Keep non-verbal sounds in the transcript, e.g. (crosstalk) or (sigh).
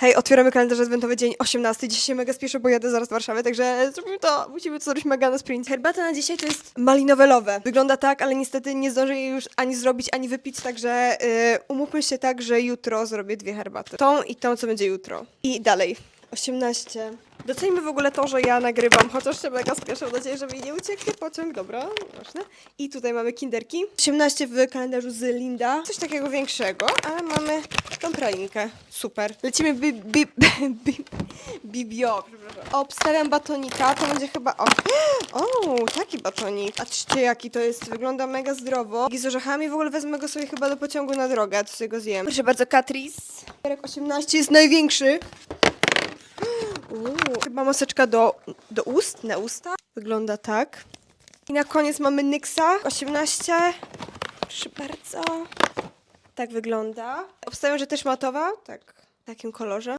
Hej, otwieramy kalendarz adwentowy dzień 18. Dzisiaj się mega spieszę, bo jadę zaraz do Warszawy, także zrobimy to. Musimy zrobić mega na sprint. Herbata na dzisiaj to jest malinowelowe. Wygląda tak, ale niestety nie zdążę jej już ani zrobić, ani wypić, także yy, umówmy się tak, że jutro zrobię dwie herbaty. Tą i tą, co będzie jutro. I dalej. 18. Doceńmy w ogóle to, że ja nagrywam, chociaż się mega spieszę, mam nadzieję, że mi nie ucieknie pociąg, dobra, ważne. I tutaj mamy kinderki. 18 w kalendarzu z Linda, coś takiego większego, ale mamy tą pralinkę, super. Lecimy bi, bi, (laughs) bi, bibio, przepraszam. Obstawiam batonika, to będzie chyba, o, (gasps) o taki batonik. A trzcie jaki to jest, wygląda mega zdrowo. I z orzechami w ogóle wezmę go sobie chyba do pociągu na drogę, to sobie go zjem. Proszę bardzo, Katris. 18 jest największy. (gasps) Uuu, chyba maseczka do, do ust, na usta. Wygląda tak. I na koniec mamy Nyxa 18. Proszę bardzo. Tak wygląda. Obstawiam, że też matowa. Tak, w takim kolorze.